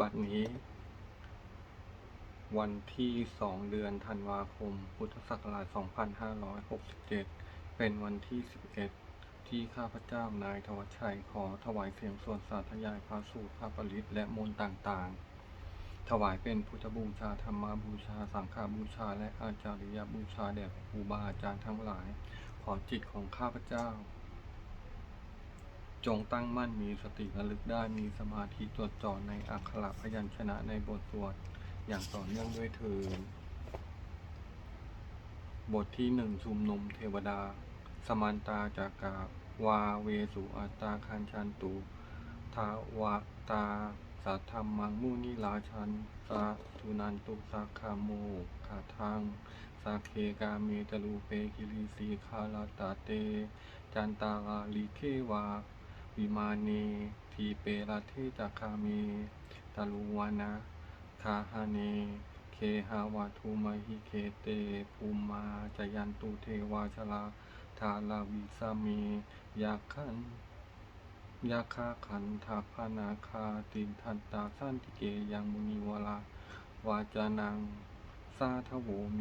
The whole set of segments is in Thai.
บัดนี้ วันที่สองเดือนธันวาคม พุทธศักราช 2567 เป็นวันที่ 11 ที่ข้าพเจ้านายทวชชัยขอถวายเสียงส่วดสาธยายพระสูตรพระปริตและมนต์ต่างๆ ถวายเป็นพุทธบูชาธรรมบูชา สังฆบูชา และอาจาริยบูชาแด่ครูบาอาจารย์ทั้งหลาย ขอจิตของข้าพเจ้า จงตั้งมั่นมีสติระลึกได้มีสมาธิจดจ่อในอักขระพยัญชนะในบทสวดอย่างต่อเนื่องด้วยเถิดบทที่หนึ่งชุมนุมเทวดา สมันตาจากาวาเวสุอัตตาคันชันตุทาวาตาสัทธรรมังมุนิลาชันสาทุนันตุสาคาโมขาทังสาเคกาเมตลูเปกิริสีคาลาตาเต จันตาราลิเทวา วิมาเนทีเปราทจักคาเมตาลุวานะคาฮาเนเคหาวาทุมหิเคเตภูมาจยันตุเทวาชลาทาลาวิสาเมยาคันยาคาขันธาพานาคาตินทันตาสันติเกยังมุนิวลาวาจานังสาทโวเม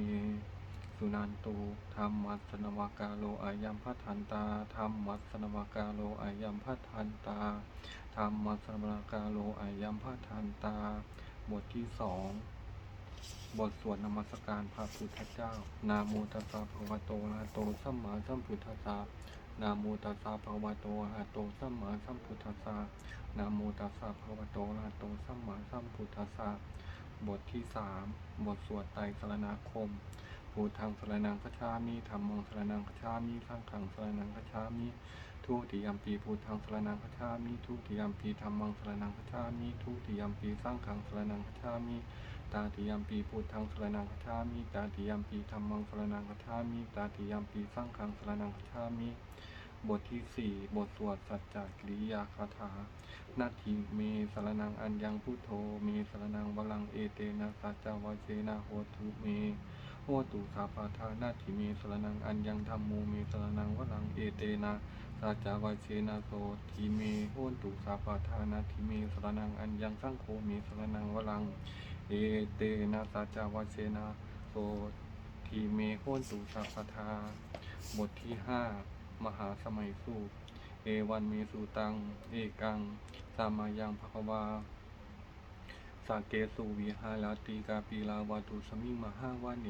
สุนันตุธรรมัสนวากาโลอายัมพัทันตาธรรมัสนวากาโลอายัมพัทันตาธรรมัสนวากาโลอายัมพัทันตา บทที่สองบทสวดนมัสการพระพุทธเจ้า นาโมตัสสะภะวะโตอะระโตสัมมาสัมพุทธัสสะนาโมตัสสะภะวะโตอะระโตสัมมาสัมพุทธัสสะนาโมตัสสะภะวะโตอะระโตสัมมาสัมพุทธัสสะบทที่สามบทสวดไตรสรณคม พุทธังสรนังคัจฉามิธรรมังสรนังคัจฉามิสังฆังสรนังคัจฉามิทุติยมปีพุทธังสรนังคัจฉามิทุติยมปีธรรมังสรนังคัจฉามิทุติยมปีสังฆังสรนังคัจฉามิตาติยมปีพุทธังสรนังคัจฉามิตาติยมปีธรรมังสรนังคัจฉามิตาติยมปีสังฆังสรนังคัจฉามิบทที่สี่บทสวดสัจจกิริยาคาถา นาทีเมสรนังอัญญังพุทโธ เมสรนังวลังเอเตนะสัจจวเชนะโหตุเม โหตุสาปาทานาทิเมสรนังอัญญังธรรมโมเมสรนังวลังเอเตนะสัจาวเชนะโสทีเมโหตุสาปาทานาทิเมสรนังอัญญังสังโฆเมสรนังวลังเอเตนะสัจาวเชนะโสทีเมโหตุสาปาทา บทที่ห้ามหาสมัยสูตรเอวันเมสุตัง เอกัง สามายังภควา สาเกสุวิหารติกาปีลาวาตุสมิงมหาวาเน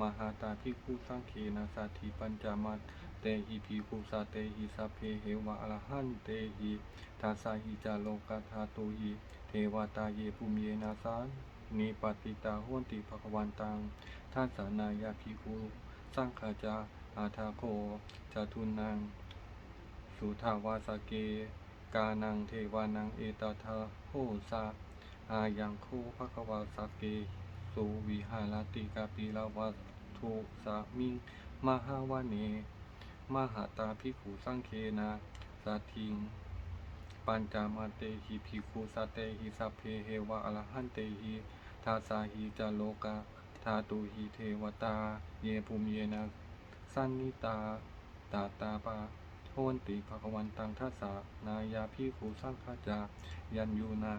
มหาตาภิกขุสังเคนะสัติปัญจามัตเตหิภิกขุสาเตหิสัพเพเหวะอรหันเตหิทาสาหิจาโลกาธาตุหิเทวตาเยภูมิเยนาสานนิปติตาโหนติภควันตังท่านสานายาภิกขุสังฆาจาอาทาโคจาทุนัง สุทาวาสเก กานังเทวานังเอตทาโหสาายังโคภควาสเกสุวิหารติกาปีลาวัตุสามิงมหาวาเน มหาตาภิขุสังเคนะสัททิง ปัญจามาเตหิภิกขุสเตหิสัพเพเหวะอรหันเตหิทาสาหิจาโลกาธาตุหิเทวตา เยภูมิเยนะสันนิตา ตาตาปาโหนติภควันตังทัสสะนายาภิกขุสังฆจายันยูนา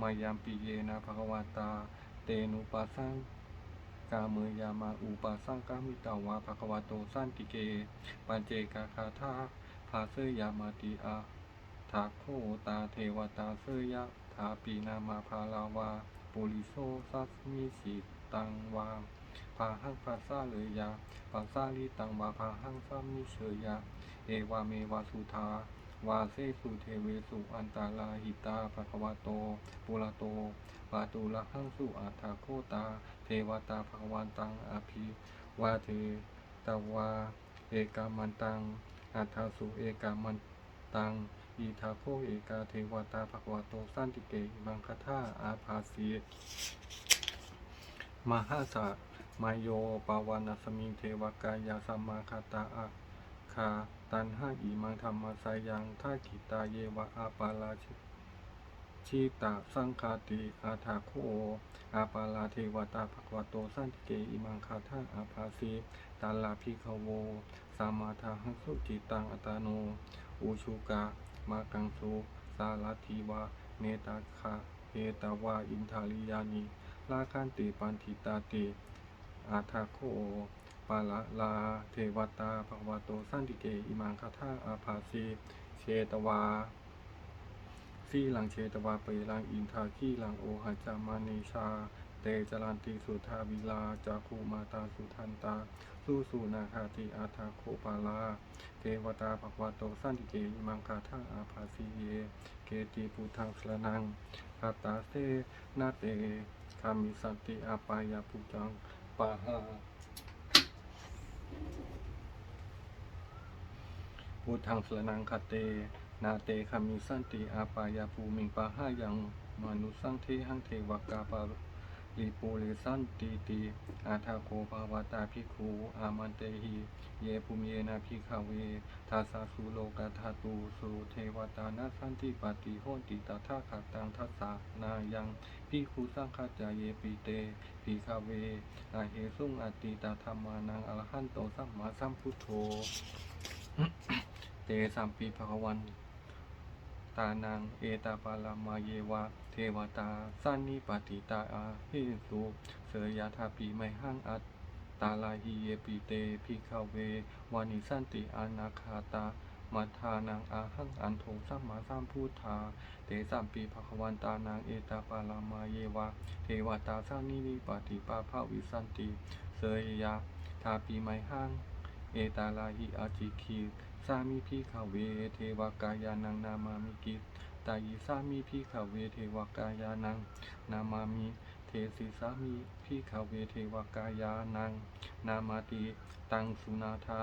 มายามปีเยนะภควาตา เตนุปัสสังกาเมยามาอุปัสสังกามิตาวาภควาโตสันติเก ปัญเจกาคาธาภาเสยามาติอาทาโคตาเทวตาเสยะทาปีนามาภาลาวาปุริโสสัสมิสิตังวาภาหังภาษาเลยยาภาษาลิตังวาภาหังสัมมิเชยา เอวาเมวาสุธา วาเซสุเทเวสุอันตาลาหิตาภควาโตปุระโตปาตุละหังสุอัฏฐโคตา เทวตาภควันตังอภิวาเทตวา เอกามันตังอัฏฐาสุเอกามันตังอีทาโคเอกาเทวตาภควาโตสันติเกบังคทาอาภาสีมหาสะมายโยปาวานาสมิงเทวกายาสัมมาคาตาอะ คา ตันห้าอีมังธรรมสายังท่ากิตาเยวะอาปาลาชิชิตาสังคาติอาทาโคอาปาลาเทวตาภควโตสันเกอิมังคาท่าอาภาสีตาลาภิกขโว สามาทาหังสุจิตังอัตาโน อุชุกะ มากังสุสาลาทีวะเนตาคาเอตวา อินทาริยานิลาคันติปันทิตาติอาทาโค ปาละลาเทวตาภควาโตสันติเกอิมังคาทาอาภาสีเชตวาสีหลังเชตวาเปลังอินทาขีหลังโอหะจามานิชา เตจรันติสุทาวิลาจาคูมาตาสุทันตาสู้สุนาคาติอาทาโคปาลา เทวตาภควาโตสันติเกอิมังคาทาอาภาสีเย เกติปุทังสรนังคาตาเสนาเตคามิสันติอาปายาปุจังปาหา พุทธังสรนังคเต นาเตคามิสันติอาปายาภูมิงปะหายังมนุสังเทหังเทวกาปา ลิปูลิสันติติอาทาโคภาวตาภิกขุอามันเตหิเยภูมิเยนาภิกขเวทาสาสุโลกาธาตูสุเทวตานาสันติปฏิโหติตถาคตังทัสสานายังภิกขุสังฆจายเยปิเตภิกขเวอาเหสุงอติตาธรรมานังอรหันโตสัมมาสัมพุทโธเตสัมปีภควัน ตานัง เอตาปาลามาเยวะเทวตาสันนิปติตาอาหิสุเสยยาธาปีไมหังอัตตาลาหิเยปีเตพิขเว วานิสันติอานาคาตามัทานังอาหังอันโทสัมมาสัมพุทธา เตสัมปีภควันตานังเอตาปาลามาเยวะเทวตาสันนินิปติปาภาวิสันติ เสยยาธาปีไมหัง เอตาลาหิอาจิคี สามิพิขเวเทวกายานังนามามิกิตายิสามิพิขเวเทวกายานังนามามิเทสิสามิพิขเวเทวกายานังนามาติตังสุนาทา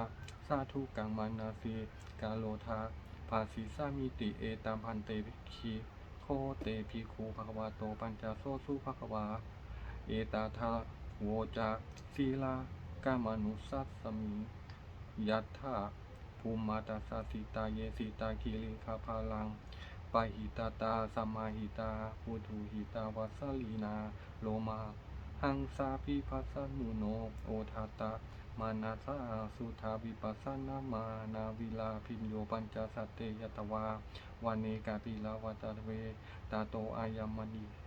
สาธุกังมานาสีกาโลทาภาสีสามิติเอตัมพันเตคีโคเตพิคูภควาโตปัญจโซสุภควา เอตาทาโวจาศีลากามนุสัสสมิยัตถา ภูมิมาตาสาสิตาเยสิตาคิริคาพาลังปะหิตาตาสมาหิตาพุทุหิตาวัสลีนา โลมาหังสาพิพัสนุโนโอทาตามานาสาสุทาวิปัสสนามานาวิลาพินโยปัญจสัตเตยตวาวันเนกาปิลาวัตเวตาโตอายามณีเห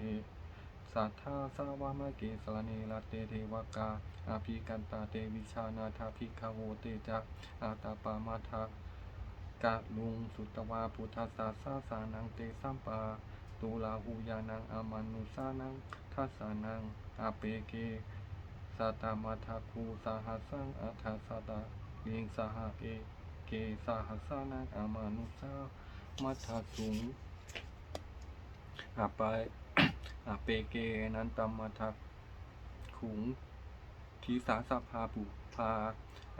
สัทธาสาวามะเกสรเนลเตเทวกาอาภิกันตาเตวิชานาทาภิกขโวเตจะอาตาปามาทากะลุงสุตวาพุทธสสาสาสานังเตสัมปาตุลาหูยานังอามานุสานังทัสสานังอาเปเกสัตามาทาคูสาหัสังอัฏฐสตาเลียงสหเอเกสาหัสานังอามานุสามัทธาสุงอาไป เปเกนันตมมาทักขุงทีสาสภาปุภา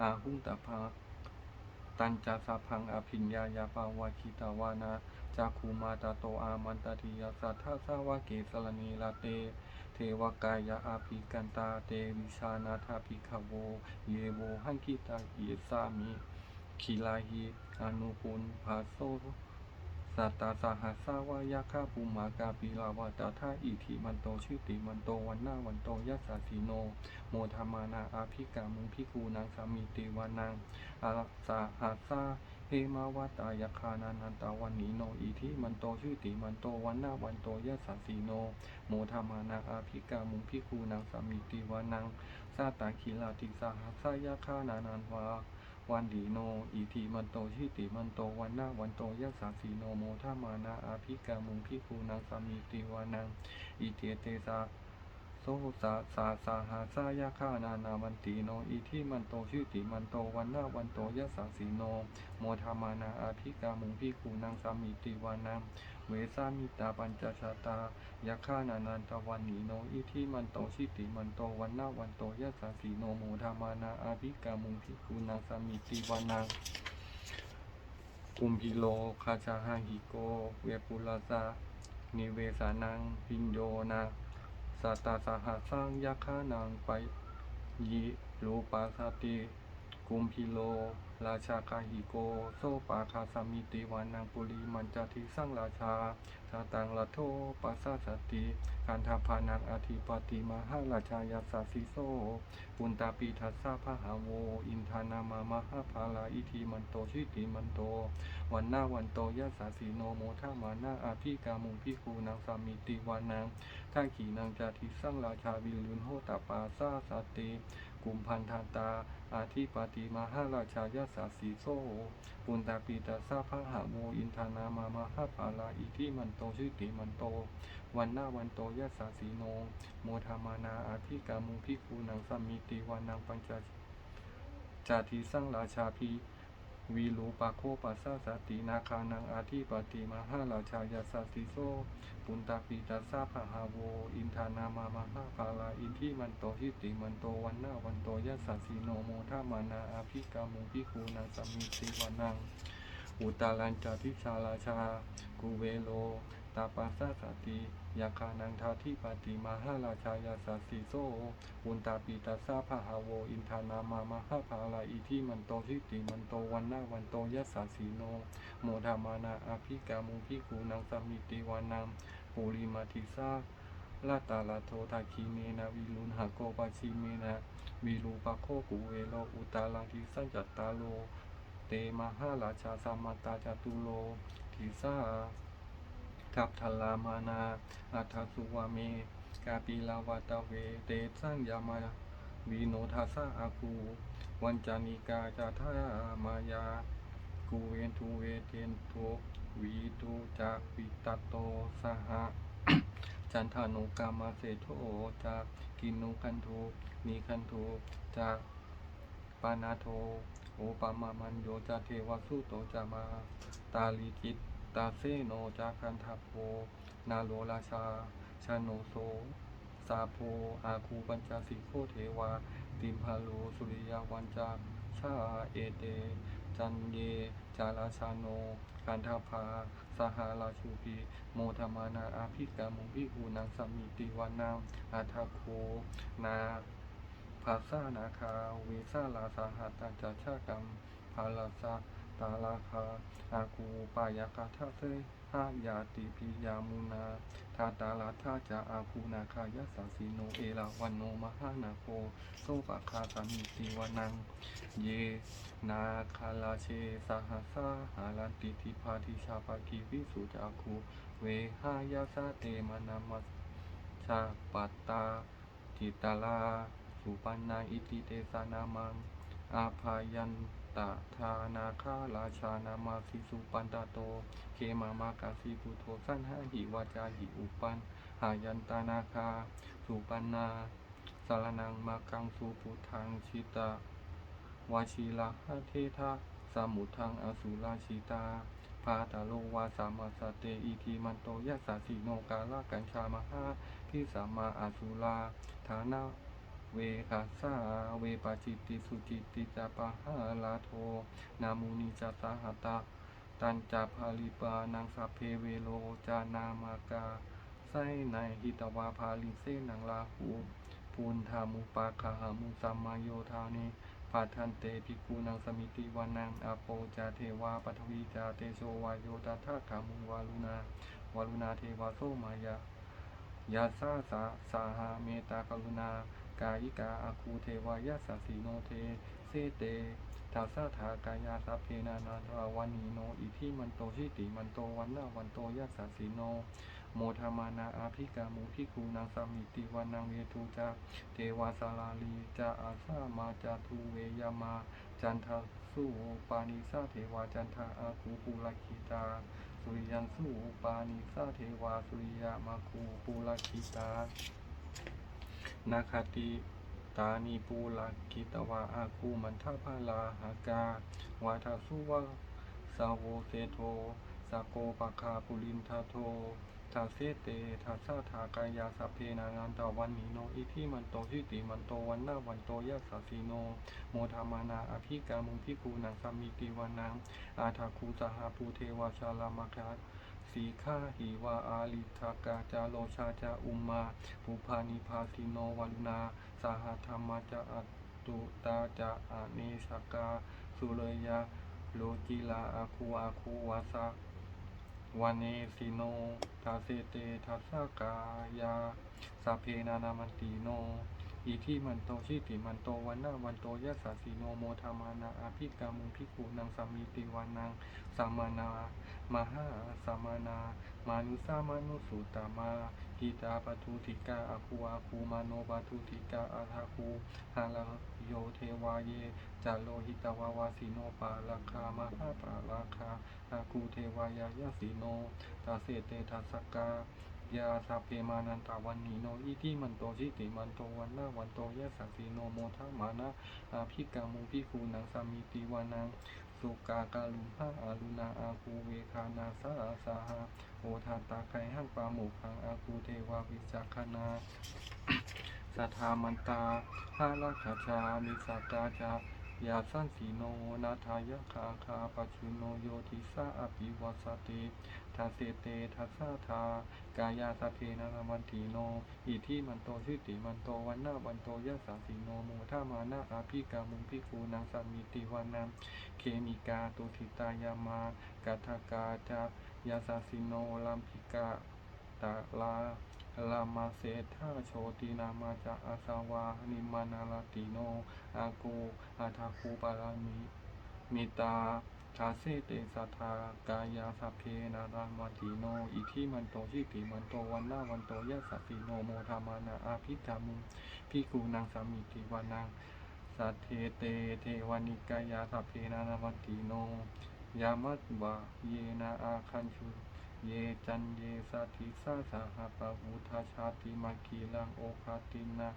อาหุงตภาตันจาสาพังอภิญญายาปาวาคิตาวานาจาคูมาตาโตอามันตติยาสัทธาสาวาเกสรณีลาเต เทวกายาอาภิกันตาเตวิชานาทาภิกขโว เยโวหังคิตาเยสามิคิลาหิอนุปุนภาโซ สัตตาสหัสสาวายาคาภูมากาปีลาวาตาท่าอิทิมันโตชื่อติมันโตวันหน้าวันโตยัสสาสีโน โมธามานาอาภิกามุงพิคูนางสามีติวานังอาสาหัสสาเฮมาวตายาคานานันตาวันนีโนอิทิมันโตชื่อติมันโตวันหน้าวันโตยัสสาสีโน โมธามานาอาภิกามุงพิคูนางสามีติวานังซาตาคิลาติสหัสสายาคานานันวา วันดีโนอีทีมันโตชิติมันโต วันนาวันโตยัสสาสีโนโมทามานาอาภิกามุงพิคูนางสามีติวานัง อิเทเตสา โสสาสาสาหาสายาคานานาวันตีโนอีทีมันโตชิติมันโตวันนาวันโตยัสาสีโน โมทามานาอาภิกามุงพิคูนางสามีติวานังเวสามิตาปัญจชาตายาคานานันตวันนีโนอีทีมันโตชิติมันโตวันนาวันโตยัสาสีโนโมทามานาอาภิกามุงพิคูนางสามีติวานังกุมพิโลคาชาหาหิโก เวปุลาสานิเวสานังพิญโยนา สัตตาสหัสสังยักขานังไปยิรูปาสติ กุมพิโล ราชาคาหิโก โซปาคาสามิติวานังปุริมันจทิสังราชาสาตังละโทปัสสะสติคันธพานังอธิปติมหาราชายาสาสิโซปุณตาปีทัสสะพหาโว อินทานามามหาภาลาอิทิมันโตชิติมันโต วันนาวันโตยัสสาสีโนโมทามานาอาภิกามุงพิคูนางสามิติวานังท่าขีนางจาทิสังราชาวิลุนโหตปาซาสติ กุมพันธาตา อาทิปติมหาราชายาสาสีโซปุณตาปีตาซาพระหาโมอินทานามามหาภาลาอิทิมันโตชิติมันโต วันหน้าวันโตยาสาสีโน โมธามานาอาทิกามุพิคูนางสมิติวานังปัญจจาทิสังราชาพี วีรูปาโคปัสสะสตินาคานังอาทิปติมหาราชายาสาสิโซปุนตาปีตัสสะภาหาโว อินทานามามหาภาลาอินทิมันโตหิติมันโตวันนาวันโตยัสสาสีโนโมทามานาอาภิกามุพิคูนาสมมิติวานัง อุตาลันจาทิชาราชากูเวโล ตาปัสสะสติยาคานังทาทิปติมหาราชายาสาสิโซปุณตาปีตัสสะภะหาโวอินทานามามหาภาลาอิทิมันโตหิติมันโตวันนาวันโตยัสสาสีโน โมทามานาอภิกามุพิคูนังสมมิติวานังปุริมาทิสาลาตาลาโททาคีเมนาวิลุนหะโกปาชิเมนะวิรูปะโคกุเวโลอุตาลังทิสังจัตตาโล เตมหาราชาสัมมาตาจตุโลทิสา ทัพทลามานาอัฏฐสุวาเมกาปิลาวาตเว เตสังยามาวีโนทัสสะอาคูวันจานิกาจาทามายากูเวนทูเวเทนโทวีตูจากวิตตโตสหะจันทานุกามาเสโทจากกินุคันโทนีคันโทจากปานาโทโอปามามันโยจาเทวสุโตจามา ตาลิจิต ตาเซโนจาคันทัพโพ นาโลราชา ชาโนโซสาโพอาคูปัญจสิโคเทวา ติมพาโลสุริยาวันจาชาเอเต จันเย จาราชาโนกันทาภาสหาราชูปี โมธมานาอาภิกามุพิหูนางสมิติวานังอาทาโค นาภาษานาคาเวสาลาสาหัตัญจชากรรมภาลาสา ตาลาคาอากูปายากาทาเซหายาติปิยามุนาทาตาลาทาจาอาคูนาคายาสาสีโนเอลาวันโนมหานาโคโซปะคาสามิติวานัง เย นาคาลาเชสหัสาหาลันติทิพาทิชาปากีวิสุจาคูเวหายาสาเตมานามัสชาปัตตาจิตตาลาสุปันนาอิติเตสานามังอาภายัน ตะทานาคาราชานามาสิสุปันตาโต เคมามากาสีปุโทสั้นหาหิวาจาหิอุปัน หายันตานาคา สุปันนาสารนังมากังสุปุทังชิตาวาชีลาหะเททะสมุทังอสุราชิตาพาตาโลวาสามาสเตอีทีมันโตยัสาสีโนกาลากัญชามหาพิสามาอสุราฐานะ เวคัสาเวปาจิตติสุจิตติจาปะหาลาโท นามุนิจาสาหตะ ตันจาภาลิปานังสัพเพเวโลจานามากาไสในหิตวาภาลิเสนังลาหูปูนธามุปาคาหามุสัมมาโยธานิปาทันเตภิกขุนังสมิติวานังอโปจาเทวาปทวีจาเตโชวายโยตถาขามุวาลุนาวาลุนาเทวาโสมายายาสาสาสาหาเมตากรุณา กายิกาอาคูเทวายาสสีโนเทเสเตทาสาถากายาสัพเพนานาทวานีโน อิทิมันโตชิติมันโตวันนาวันโตยาสสีโน โมทามานาอาภิกามุพิคูนางสามิติวานังเวทูจาเทวาสาลาลีจาอาสามาจาทูเวยามา จันทสุปานิสาเทวาจันทาอาคูปูลคิตา สุริยันสุปานิสาเทวาสุริยามาคูปูลคิตา นาคาติตานีปูลคิตวาอาคูมันทาพาลาหากาวาทาสุวาสาวโวเซโทสาโกปะคาปุลินทาโททาเสเตทาสาทากายาสัพเพนางานตาวันนีโนอิทิมันโตทิติมันโตวันนาวันโตยัสสสีโน โมทามานาอภิกามุงพิคูนังสามิติวานังอาทาคูสหาภูเทวาชาลามาคา สีฆาหิวาอาลิทากาจาโลชาจาอุมมาภูพานิพาสิโนวัลุนาสหธรรมาจาอัตุตาจะอาเนสกาสุเรยะโลจิลาอาคูอาคูวาสะวันเนสิโนทาเสเตทัสสกายาสพเพนานามันติโน อิทิมันโตชิติมันโตวันนาวันโตยัสสะสีโนโมธามานาอาภิกามุภิกขุนังสามีติวานังสัมมานามหาสัมมานา มานุสามานุสุตามากิตาปทุติกาอาคูอาคูมาโนปทุติกาอาทาคูหาลาโยเทวาเยจาโลหิตวาวาสิโนปาราคามหาปาราคาอาคูเทวายายาสิโนตาเสเตทัสกา ยาสาเพมานันตาวันนีโนอิทิมันโตชิติมันโตวันนาวันโตยะสัสสีโนโมทามานะอาภิกามุภิคูนังสามิติวานังสุกากาลุมหะอารุณาอาคูเวคานาสาสาหาโอทาตาไคหังปาหมุขังอาคูเทวาวิจักขนาสัทธามันตาหาลักขชามิสัตตาจายาสันสีโนนาทายะคาคาปัจจุโนโยติสาอภิวัสสติ ทาเสเตทัสสะทากายาสพเพนานามันติโน อิทิมันโตชิติมันโตวันนาวันโตยะสาสีโนโมทามานาอาภิกามุงพิคูนางสามีติวานังเคมิกาตุทิตายามากาทากาจายาสาสิโนลัมพิกาตาลาลามาเสธาโชตินามาจะอาสาวานิมานาลติโนอาโกอาทาคูปารามิมิตา ชาเซเตสัทธากายาสัพเพนารามาติโน อิทิมันโตชิติมันโตวันนาวันโตยะสัสิโนโมธามานาอาภิกามุพิกูนางสามิติวานังสัทเทเตเทวานิกายาสัพเพนารามาติโน ยามัตวะเยนาอาคันชุเยจันเยสัทธิสาสาหาปะหุทาชาติมาคีลังโอคาตินา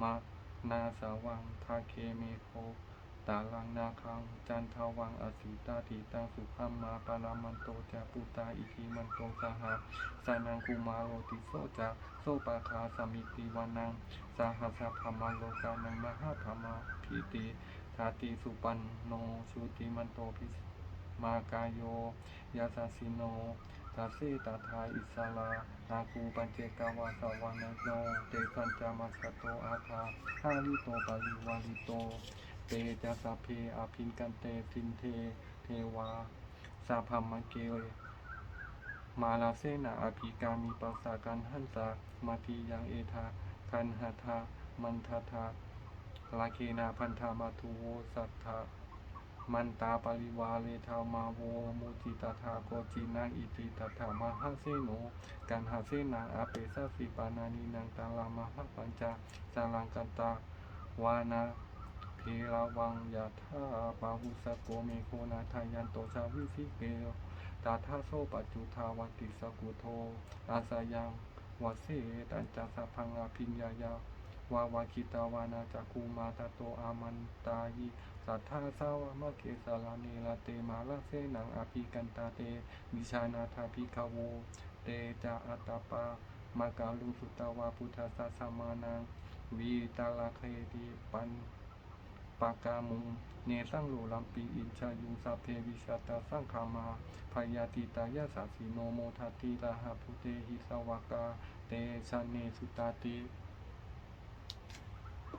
มานาสาวังทาเคเมโค ตาลังนาคังจันทาวังอสิตาติตังสุขัมมาปารามันโตจาปุตาอิทิมันโตสหาสานังกุมาโรติโสจาโสปาคาสมิติวานังสหัสสะธรรมังโลกานังมหาธรรมาพิติทาติสุปันโนชุติมันโตพิสมากายโยยาสาสิโนตาเสตาทาอิสาลานาคูปัญเจกาวาสวานโนเตสัญจามาสโตอาคาหาลิโตปาลิวาลิโต เตจัสะเพอาพินกันเตสินเท เทวาสาพัมมเกเวมาลาเซนาอภิกามีปัสสากันหันสามาทียังเอทาคันหาทามันทาทาลาเคนาพันธามาทุโวสัทธามันตาปริวาเลทามาโวมุจิตถาโกจินังอิติตถามหาเสโนกันหาเสนังอาเปสสิปานานินังตาลามหาปัญจาสารังกันตาวานา เพราวังยาธาปาหุสโกเมโคนาทายันโตชาวิสิเกตาทาโซปัจจุทาวติสกุโท อาสายังวเสตัญจสัพพังอาพิญญายาวาวาคิตาวานาจักูมาตาโตอามันตายิสัทธาสาวามะเกสาลาเนลาเตมาลาเสนังอภิกันตาเตวิชานาทาภิกขโว เตจาอัตตปามากาลุงสุตาวาพุทธสสสมานังวีตาลาเคติปัน ปากามุงเนสังโลลัมปีอินชายุงสัพเทวิชาตาสร้างขามาพยาติตายาสาสีโนโมทัตติลาหะพุเตหิสวากา เตชะเนสุตาติ